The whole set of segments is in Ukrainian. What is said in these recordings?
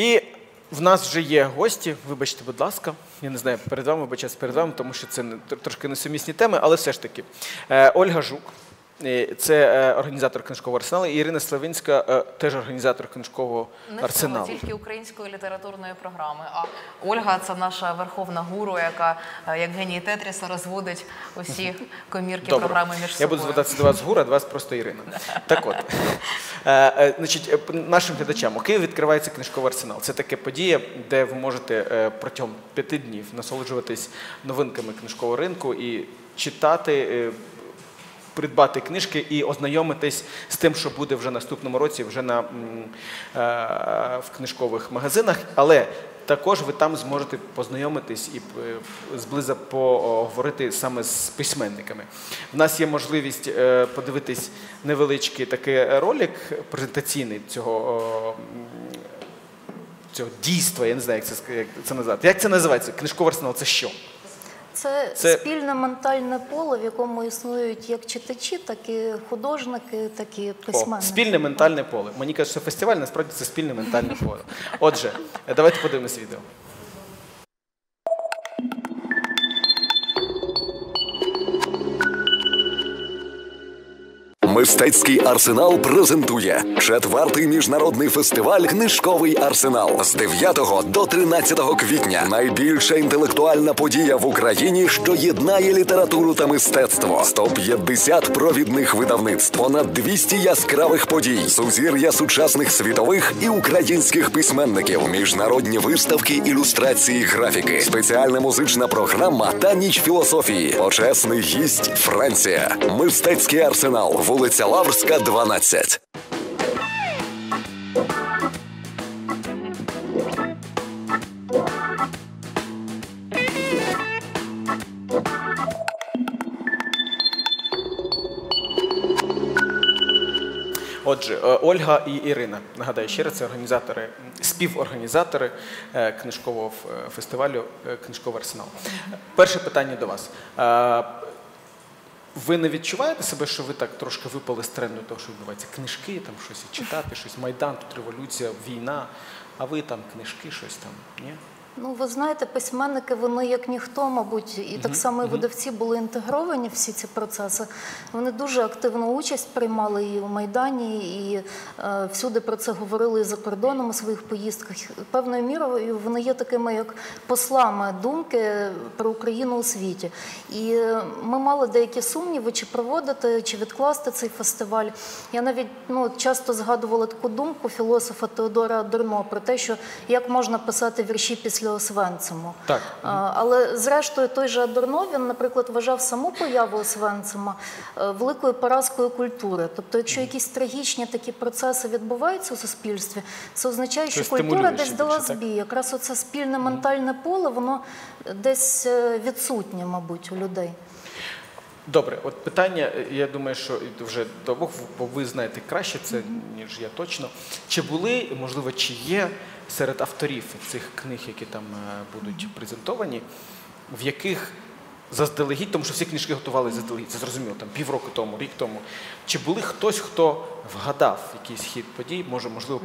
І в нас вже є гості. Вибачте, будь ласка. Я не знаю, перед вами вибачаюсь перед вами, тому що це не, трошки несумісні теми, але все ж таки. Е, Ольга Жук. Це е, організатор книжкового арсеналу, і Ірина Славинська е, теж організатор книжкового Не арсеналу. всього, тільки української літературної програми. А Ольга це наша верховна гуру, яка е, як геній Тетріса розводить усі комірки Добре. програми між Я буду звертатися до вас Гура, до вас просто Ірина. Так от, значить, нашим глядачам у Києві відкривається книжковий арсенал. Це таке подія, де ви можете протягом п'яти днів насолоджуватись новинками книжкового ринку і читати. Придбати книжки і ознайомитись з тим, що буде вже наступному році, вже на е, в книжкових магазинах. Але також ви там зможете познайомитись і е, зблиза поговорити саме з письменниками. В нас є можливість е, подивитись невеличкий такий ролик презентаційний цього. Цього дійства, я не знаю, як це, як це назвати. Як це називається? Книжковий арсенал це що? Це, Це- спільне ментальне поле, в якому існують як читачі, так і художники, так і О, спільне ментальне поле. Мені кажуть, що фестиваль насправді це спільне ментальне поле. Отже, давайте подивимось відео. Мистецький арсенал презентує четвертий міжнародний фестиваль Книжковий арсенал з 9 до 13 квітня. Найбільша інтелектуальна подія в Україні, що єднає літературу та мистецтво. 150 провідних видавництв, понад 200 яскравих подій, сузір'я сучасних світових і українських письменників, міжнародні виставки, ілюстрації, графіки, спеціальна музична програма та ніч філософії. Почесний гість Франція. Мистецький арсенал, вулиця Лаврська, 12. Отже, е, Ольга і Ірина. Нагадаю ще раз, це організатори, співорганізатори е, книжкового фестивалю е, Книжковий арсенал. Перше питання до вас. Ви не відчуваєте себе, що ви так трошки випали з тренду того, що відбувається? Книжки, там щось читати, щось Майдан, тут революція, війна, а ви там книжки, щось там, ні? Ну, ви знаєте, письменники вони як ніхто, мабуть, і так само і видавці були інтегровані в всі ці процеси. Вони дуже активну участь приймали і у Майдані, і е, всюди про це говорили і за кордоном у своїх поїздках. Певною мірою вони є такими як послами думки про Україну у світі. І е, ми мали деякі сумніви, чи проводити, чи відкласти цей фестиваль. Я навіть ну, часто згадувала таку думку філософа Теодора Адорно про те, що як можна писати вірші після Освенциму. Так. А, Але зрештою той же Адорно, він, наприклад, вважав саму появу Освенцима е, великою поразкою культури. Тобто, якщо якісь трагічні такі процеси відбуваються у суспільстві, це означає, що культура десь дала збій. Якраз оце спільне ментальне поле, воно десь е, відсутнє, мабуть, у людей. Добре, от питання, е, я думаю, що вже до обох, бо ви знаєте краще це, ніж я точно. Чи були, можливо, чи є серед авторів цих книг, які там е, будуть презентовані, в яких заздалегідь, тому що всі книжки готували заздалегідь, це зрозуміло, там півроку тому, рік тому. Чи були хтось, хто вгадав якийсь хід подій, може, можливо,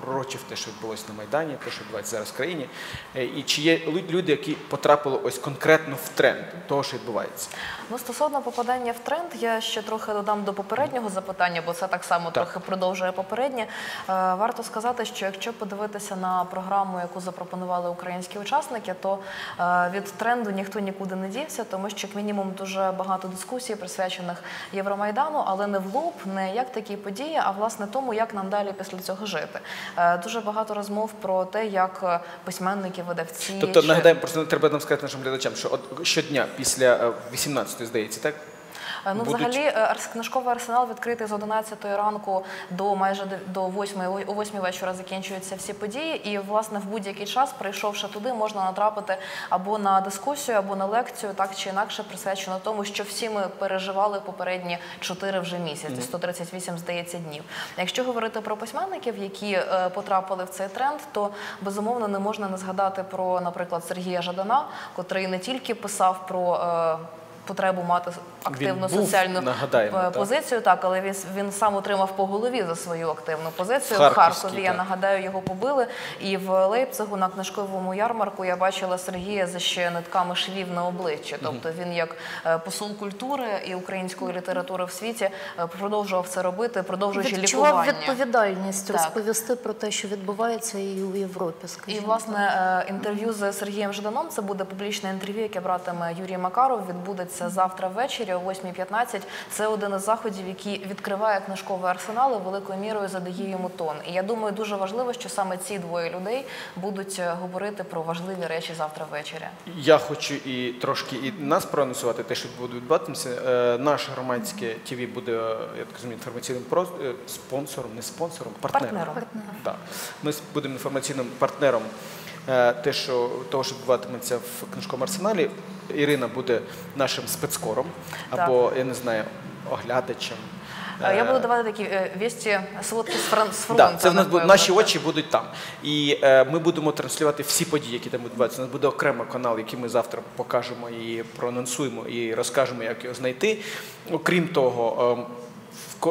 пророчив те, що відбулося на Майдані, те, що відбувається зараз в країні, Е, і чи є люди, які потрапили ось конкретно в тренд того, що відбувається? Ну, стосовно попадання в тренд, я ще трохи додам до попереднього запитання, бо це так само так. трохи продовжує попереднє. Е, варто сказати, що якщо подивитися на програму, яку запропонували українські учасники, то е, від тренду ніхто нікуди не дівся, тому що як мінімум дуже багато дискусій присвячених Євромайдану, але не в лоб, не як такі події, а власне тому, як нам далі після цього жити. Е, дуже багато розмов про те, як письменники, видавці тобто чи... нагадаємо, просто треба нам сказати нашим глядачам, що от щодня після 18 11, здається, так? Е, ну, Будуть... взагалі, е, книжковий арсенал відкритий з 11 ранку до майже до 8, о 8 вечора закінчуються всі події. І, власне, в будь-який час, прийшовши туди, можна натрапити або на дискусію, або на лекцію, так чи інакше, присвячено тому, що всі ми переживали попередні 4 вже місяці, 138, здається, днів. Якщо говорити про письменників, які е, потрапили в цей тренд, то безумовно не можна не згадати про, наприклад, Сергія Жадана, котрий не тільки писав про потребу мати активну Він був, соціальну нагадаємо, е, позицію. Так, але він, він сам отримав по голові за свою активну позицію. В Харкові я так. нагадаю, його побили. І в Лейпцигу на книжковому ярмарку я бачила Сергія за ще нитками швів на обличчі. Тобто він як е, посол культури і української літератури в світі е, продовжував це робити, продовжуючи Відчував лікування. відповідальність Так. розповісти про те, що відбувається і у Європі. І власне інтерв'ю з Сергієм Жданом це буде публічне інтерв'ю, яке братиме Юрій Макаров. Відбудеться завтра ввечері о 8.15. Це один із заходів, який відкриває книжковий арсенал і великою мірою задає йому тон. І я думаю, дуже важливо, що саме ці двоє людей будуть е, говорити про важливі речі завтра ввечері. Я хочу і трошки і нас проанонсувати те, що буде відбуватися. Е, Наше громадське ТВ буде, е, я так розумію, інформаційним спонсором, не спонсором, партнером. Партнером. Так. Ми будемо інформаційним партнером те, що, того, що відбуватиметься в книжковому арсеналі. Ірина буде нашим спецкором або, я не знаю, оглядачем. Е, Я Е, буду давати такі е, вісті сводки з фронту. Да, це в нас буде, наші очі будуть там. І е, ми будемо транслювати всі події, які там відбуваються. У нас буде окремий канал, який ми завтра покажемо і проанонсуємо, і розкажемо, як його знайти. Окрім того, е,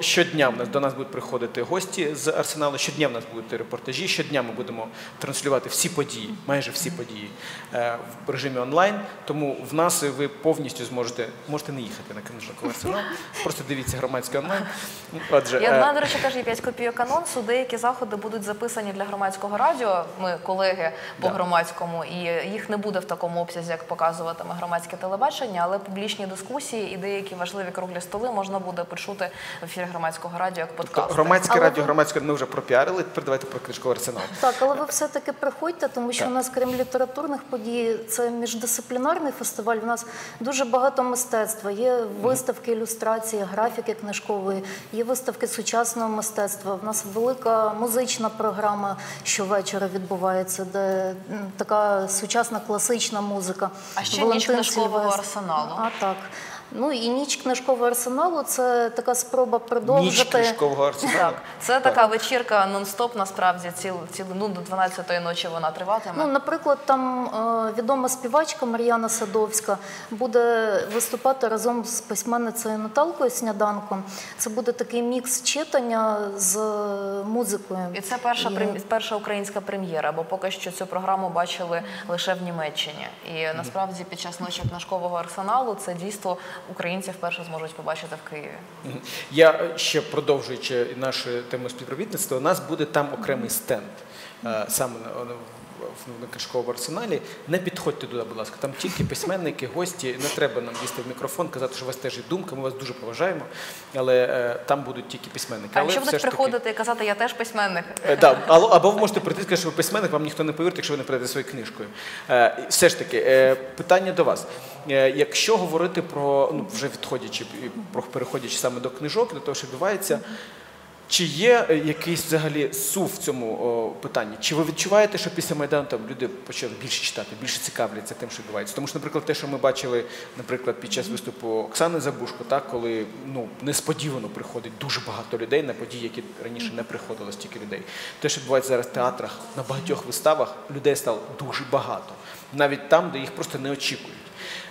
щодня в нас до нас будуть приходити гості з арсеналу. Щодня в нас будуть репортажі. Щодня ми будемо транслювати всі події, майже всі події е, в режимі онлайн. Тому в нас ви повністю зможете можете не їхати на книжковий арсенал. Просто дивіться громадський онлайн. Отже, Я е, знаю, до речі, є 5 копійок анонсу. Деякі заходи будуть записані для громадського радіо. Ми колеги по Да. громадському, і їх не буде в такому обсязі, як показуватиме громадське телебачення, але публічні дискусії і деякі важливі круглі столи можна буде почути в ефірі громадського радіо як подкаст. Тобто Громадське Але радіо, ви- громадське ми вже пропіарили. Тепер давайте про книжковий арсенал. Так, але ви все-таки приходьте, тому що Так. у нас, крім літературних подій, це міждисциплінарний фестиваль. У нас дуже багато мистецтва. Є виставки ілюстрації, графіки книжкової, є виставки сучасного мистецтва. У нас велика музична програма щовечора відбувається, де така сучасна класична музика. А ще Валентин ніч книжкового арсеналу. А так. Ну і ніч книжкового арсеналу це така спроба Ніч продовжити. книжкового арсеналу. Так, це така вечірка нон-стоп, насправді ціл, ціл, ну, до 12-ї ночі вона триватиме. Ну, наприклад, там е, відома співачка Мар'яна Садовська буде виступати разом з письменницею Наталкою Сняданком. Це буде такий мікс читання з музикою. І це перша І- прем- перша українська прем'єра, бо поки що цю програму бачили лише в Німеччині. І насправді під час ночі книжкового арсеналу це дійство українці вперше зможуть побачити в Києві. Я е, ще продовжуючи нашу тему співробітництва, у нас буде там окремий стенд е, саме на, на- в- книжковому арсеналі. Не підходьте туди, будь ласка. Там тільки письменники, гості. Не треба нам дійсно в мікрофон казати, що у вас теж є думка. Ми вас дуже поважаємо, але е, там будуть тільки письменники. А але якщо будуть таки- приходити і казати, я теж письменник. Е, Да, або, або ви можете прийти сказати, що ви письменник, вам ніхто не повірить, якщо ви не прийдете своєю книжкою. Е, все ж таки, е, питання до вас. Е, якщо говорити про, ну, вже відходячи, і переходячи саме до книжок, до того, що відбувається, чи є е, якийсь взагалі сув в цьому о, питанні? Чи ви відчуваєте, що після Майдану там люди почали більше читати, більше цікавляться тим, що відбувається? Тому що, наприклад, те, що ми бачили, наприклад, під час виступу Оксани Забушко, так, коли ну, несподівано приходить дуже багато людей на події, які раніше не приходило стільки людей. Те, що відбувається зараз в театрах, на багатьох виставах, людей стало дуже багато. Навіть там, де їх просто не очікують.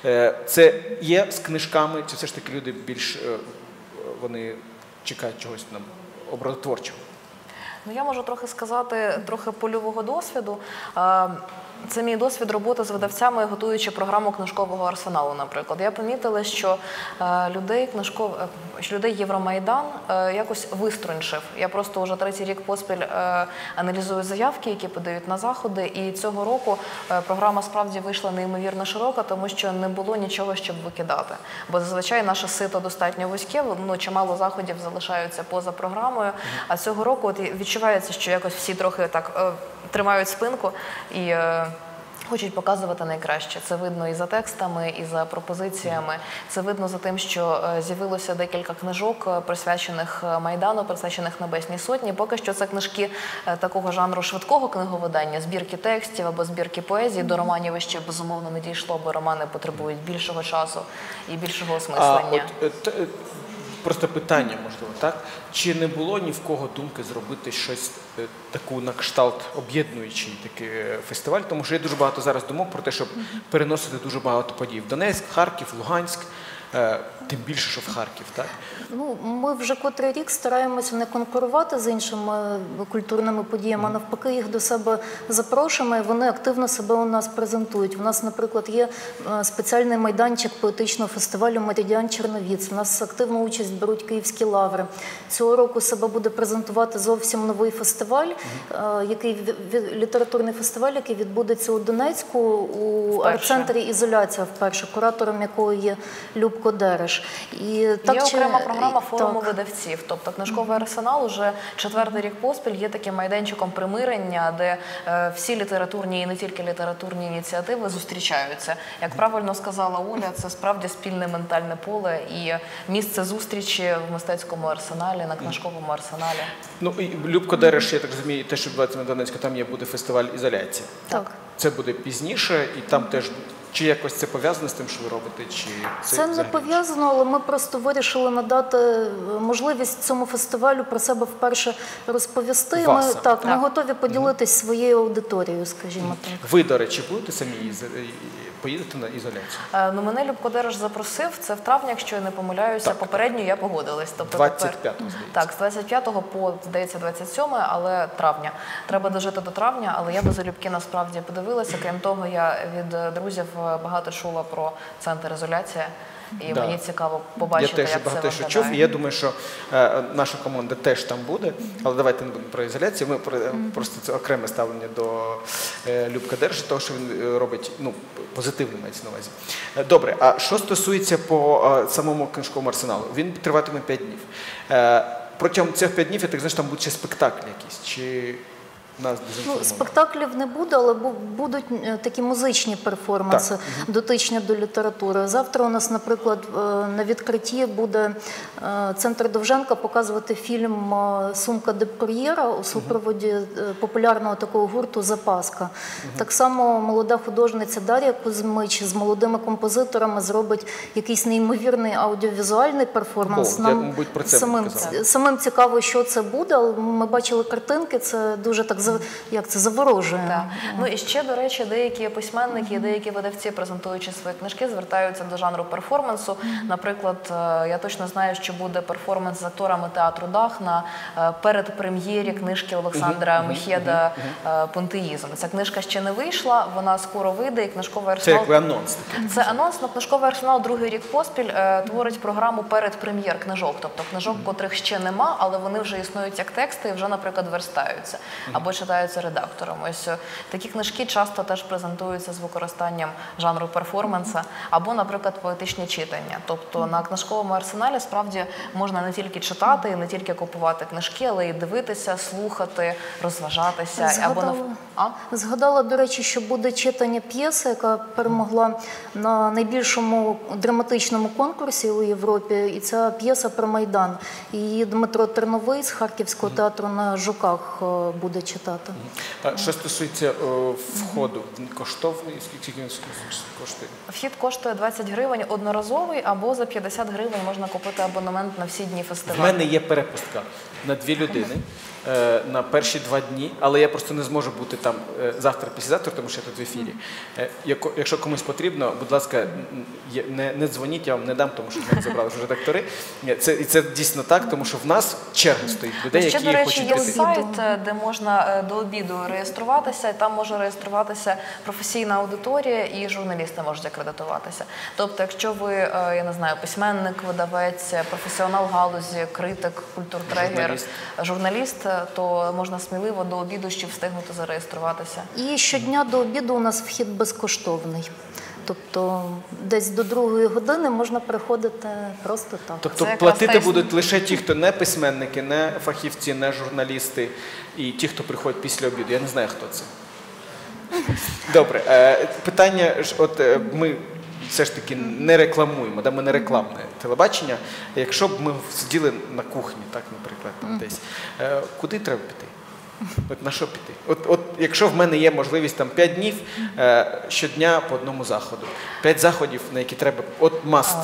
Е, Це є з книжками, чи все ж таки люди більш е, вони чекають чогось нам образотворчого? Ну, я можу трохи сказати трохи польового досвіду. Це мій досвід роботи з видавцями, готуючи програму книжкового арсеналу. Наприклад, я помітила, що е, людей книжков... е, людей Євромайдан е, якось виструнчив. Я просто вже третій рік поспіль аналізую заявки, які подають на заходи. І цього року програма справді вийшла неймовірно широка, тому що не було нічого, щоб викидати. Бо зазвичай наше сито достатньо вузьке, ну чимало заходів залишаються поза програмою. А цього року от відчувається, що якось всі трохи так тримають спинку і. Хочуть показувати найкраще. Це видно і за текстами, і за пропозиціями. Це видно за тим, що е, з'явилося декілька книжок, е, присвячених е, майдану, присвячених Небесній Сотні. Поки що це книжки такого жанру швидкого книговидання, збірки текстів або збірки поезії. До романів ще безумовно не дійшло, бо романи потребують більшого часу і більшого А осмислення. от просто питання, можливо, так? Чи не було ні в кого думки зробити щось е, таку на кшталт об'єднуючий такий е, фестиваль? Тому що є дуже багато зараз думок про те, щоб переносити дуже багато подій. в Донецьк, Харків, Луганськ, е, тим більше, що в Харків, так? Ну, ми вже котрий рік стараємося не конкурувати з іншими культурними подіями, а навпаки, їх до себе запрошуємо, і вони активно себе у нас презентують. У нас, наприклад, є е, спеціальний майданчик поетичного фестивалю Меридіан Черновіц. У нас активну участь беруть київські лаври. Цього року себе буде презентувати зовсім новий фестиваль, е, який літературний фестиваль, який відбудеться у Донецьку у арт-центрі Ізоляція вперше, куратором якого є Любко Дереш. І так є чи- окрема програма форуму так. видавців. Тобто книжковий арсенал уже четвертий рік поспіль є таким майданчиком примирення, де е, всі літературні і не тільки літературні ініціативи зустрічаються. Як правильно сказала Оля, це справді спільне ментальне поле і місце зустрічі в мистецькому арсеналі, на книжковому арсеналі. Ну і Любко Дереш, я так розумію, те, що відбувається на Донецьку, там є буде фестиваль ізоляції. Так. Це буде пізніше, і там теж чи якось це пов'язане з тим, що ви робите, чи це, Це не взагалі? пов'язано, але ми просто вирішили надати е, можливість цьому фестивалю про себе вперше розповісти. Ми саме. так, ми готові поділитись своєю аудиторією, скажімо так. Ви, до речі, будете самі із- поїдете на ізоляцію? Е, Ну, мене Любко Дереш запросив. Це в травні, якщо я не помиляюся. Попередньо я погодилась. Тобто 25-го, здається. Так, з 25 по здається 27, але травня. Треба дожити до травня, але я би залюбки насправді подивилася. Крім того, я від е, друзів е, багато чула про центр ізоляція. І Да. мені цікаво побачити, я теж як багато що чув, і я думаю, що е, наша команда теж там буде. Але давайте не будемо про ізоляцію. Ми про, просто це окреме ставлення до е, Любка Держи, того, що він е, робить ну, позитивно мається на увазі. Е, Добре, а що стосується по е, самому книжковому арсеналу? Він триватиме 5 днів. Е, протягом цих 5 днів, я так знаю, що там будуть ще спектаклі якісь. Чи нас Ну, спектаклів не буде, але будуть е, такі музичні перформанси, дотичні до літератури. Завтра у нас, наприклад, е, на відкритті буде е, центр Довженка показувати фільм Сумка де Кур'єра у супроводі популярного такого гурту Запаска. Так само молода художниця Дар'я Кузьмич з молодими композиторами зробить якийсь неймовірний аудіовізуальний перформанс. О, я, мабуть, про це самим, самим цікаво, що це буде, але ми бачили картинки, це дуже так як це заворожує. Так. Ну і ще, до речі, деякі письменники, деякі видавці, презентуючи свої книжки, звертаються до жанру перформансу. Наприклад, е, я точно знаю, що буде перформанс з акторами театру Дах на е, передпрем'єрі книжки Олександра Мехеда е, Понтеїзм. Ця книжка ще не вийшла, вона скоро вийде, і книжковий Це арсенал. як анонс. Це анонс, але книжковий арсенал другий рік поспіль творить програму передпрем'єр книжок, тобто книжок, котрих ще нема, але вони вже існують як тексти і вже, наприклад, верстаються або читаються редактором. Ось е, такі книжки часто теж презентуються з використанням жанру перформанса, або, наприклад, поетичні читання. Тобто на книжковому арсеналі справді можна не тільки читати, не тільки купувати книжки, але й дивитися, слухати, розважатися або. Згадала, а? згадала, до речі, що буде читання п'єси, яка перемогла на найбільшому драматичному конкурсі у Європі. І ця п'єса про Майдан. Її Дмитро Терновий з Харківського театру на Жуках е, буде читати. А що стосується е, входу, він коштовний, скільки він коштує? Вхід коштує 20 гривень одноразовий, або за 50 гривень можна купити абонемент на всі дні фестивалю. У мене є перепустка на дві людини на перші два дні, але я просто не зможу бути там е, завтра, післязавтра, тому що я тут в ефірі. Е, Якщо комусь потрібно, будь ласка, не, не дзвоніть, я вам не дам, тому що мене забрали вже редактори. Це, і це дійсно так, тому що в нас черга стоїть людей, Ще, до речі, є сайт, е, де можна е, до обіду реєструватися, і там може реєструватися професійна аудиторія і журналісти можуть акредитуватися. Тобто, якщо ви, е, я не знаю, письменник, видавець, професіонал галузі, критик, культуртрегер, Журналіст. журналіст, е, то можна сміливо до обіду ще встигнути зареєструватися. І щодня до обіду у нас вхід безкоштовний. Тобто десь до другої години можна приходити просто так. Тобто Це платити тест. будуть лише ті, хто не письменники, не фахівці, не журналісти, і ті, хто приходять після обіду. Я не знаю, хто це. Добре, е, питання ж, от е, ми все ж таки не рекламуємо, да, ми не рекламне телебачення. Якщо б ми сиділи на кухні, так, наприклад, там десь, е, куди треба піти? От на що піти? От, от якщо в мене є можливість там 5 днів е, щодня по одному заходу, 5 заходів, на які треба, от маст.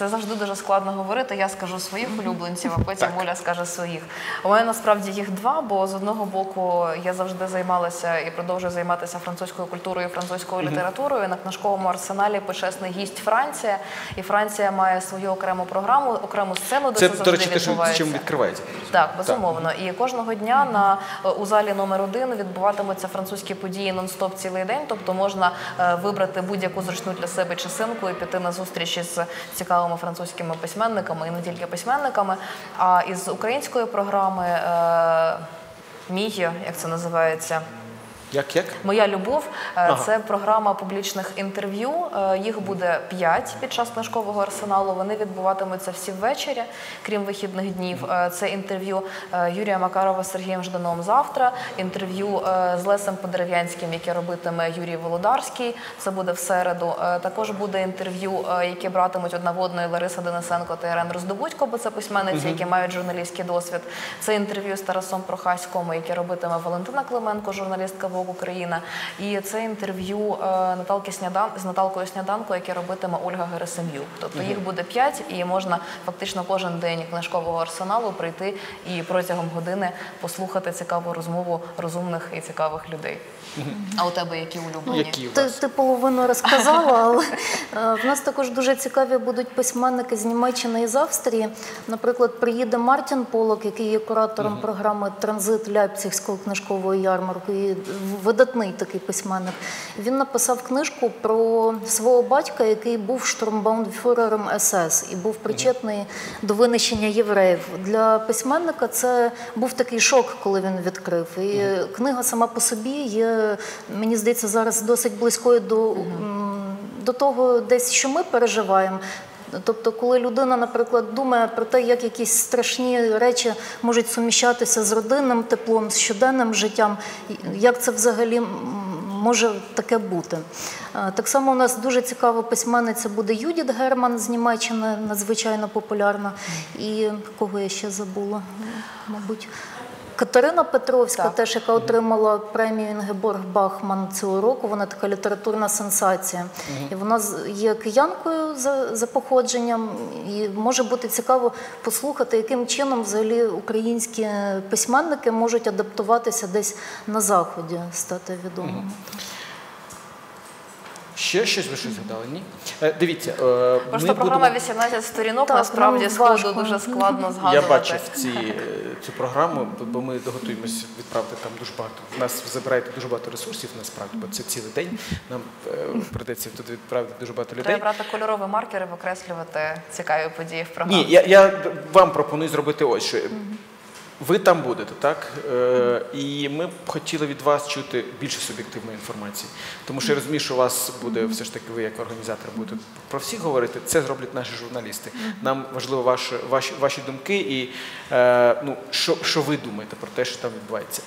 Це завжди дуже складно говорити. Я скажу своїх улюбленців, а потім Оля скаже своїх. У мене насправді їх два, бо з одного боку я завжди займалася і продовжую займатися французькою культурою, і французькою літературою. На книжковому арсеналі почесний гість Франція, і Франція має свою окрему програму, окрему сцену, де Це, це, до завжди речі, відбувається. чим відкривається. Так, безумовно. І кожного дня на е, у залі номер один відбуватимуться французькі події нон-стоп цілий день. Тобто можна е, вибрати будь-яку зручну для себе часинку і піти на зустрічі з цікавими французькими письменниками і не тільки письменниками. А із української програми Мій, Мігі, як це називається. Як як? Моя любов е, Ага. це програма публічних інтерв'ю. Е, Їх буде п'ять під час книжкового арсеналу. Вони відбуватимуться всі ввечері, крім вихідних днів. Е, Це інтерв'ю Юрія Макарова з Сергієм Жданом завтра. Інтерв'ю з Лесем Подерев'янським, яке робитиме Юрій Володарський. Це буде в середу. Також буде інтерв'ю, яке братимуть одна водної Лариса Денисенко та Ірен Роздобудько, бо це письменниці, які мають журналістський досвід. Це інтерв'ю з Тарасом Прохаськом, яке робитиме Валентина Клименко, журналістка Vogue Україна. І це інтерв'ю е, Наталки Снядан з Наталкою Сняданко, яке робитиме Ольга Герасим'юк. Тобто їх буде п'ять, і можна фактично кожен день книжкового арсеналу прийти і протягом години послухати цікаву розмову розумних і цікавих людей. А у тебе які улюблені? Які у Ти, вас? ти половину розказала, але е, в нас також дуже цікаві будуть письменники з Німеччини і з Австрії. Наприклад, приїде Мартін Полок, який є куратором програми Транзит Ляйпцигського книжкової ярмарки. І видатний такий письменник. Він написав книжку про свого батька, який був штурмбаундфюрером СС і був причетний до винищення євреїв. Для письменника це був такий шок, коли він відкрив. І книга сама по собі є, мені здається, зараз досить близькою до, до того, десь що ми переживаємо. Тобто, коли людина, наприклад, думає про те, як якісь страшні речі можуть суміщатися з родинним теплом, з щоденним життям, як це взагалі може таке бути. Е, Так само у нас дуже цікава письменниця буде Юдіт Герман з Німеччини, надзвичайно популярна. І кого я ще забула, мабуть. Катерина Петровська, Так. теж яка отримала премію Інгеборг Бахман цього року. Вона така літературна сенсація. І вона з- є киянкою за, за походженням. І може бути цікаво послухати, яким чином взагалі українські письменники можуть адаптуватися десь на заході, стати відомими. Ще щось ви щось згадали? Ні? Е, дивіться, е, Просто ми програма будемо... 18 сторінок Так, насправді нам з ходу дуже складно згадувати. Я бачив ці, е, цю програму, бо ми готуємося відправити там дуже багато. В нас забираєте дуже багато ресурсів насправді, бо це цілий день. Нам е, прийдеться туди відправити дуже багато людей. Треба брати кольорові маркери, викреслювати цікаві події в програмі. Ні, я, я вам пропоную зробити ось що. Ви там будете, так? Е, і ми б хотіли від вас чути більше суб'єктивної інформації. Тому що я розумію, що у вас буде все ж таки, ви як організатор будете про всіх говорити. Це зроблять наші журналісти. Нам важливо ваші, ваші, ваші думки і е, ну, що, що ви думаєте про те, що там відбувається.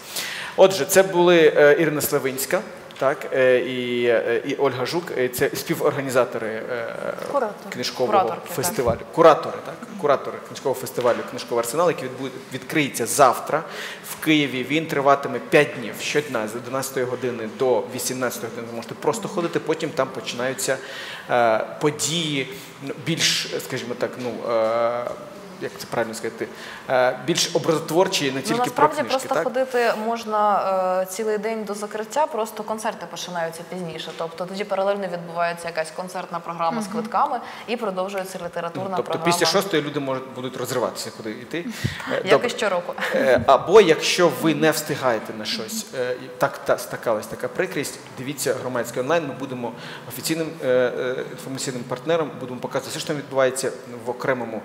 Отже, це були е, Ірина Славинська. Так, е, і, е, і Ольга Жук, е, це співорганізатори Куратори. книжкового Кураторки, так. фестивалю. Куратори, так? Куратори книжкового фестивалю Книжковий арсенал, який відкриється завтра в Києві. Він триватиме 5 днів щодня з 11 години до 18 години. Ви можете просто ходити. Потім там починаються події ну, більш, скажімо так, ну. Е, як це правильно сказати, е, більш образотворчі, не тільки ну, про насправді просто так? ходити можна е, цілий день до закриття, просто концерти починаються пізніше. Тобто тоді паралельно відбувається якась концертна програма з квитками і продовжується літературна Тобто програма. після шостої люди можуть будуть розриватися, куди йти. Е, Як і щороку. Е, Або якщо ви не встигаєте на щось, е, так та стакалась така прикрість. Дивіться громадський онлайн. Ми будемо офіційним е, е, інформаційним партнером, будемо показувати все, що там відбувається в окремому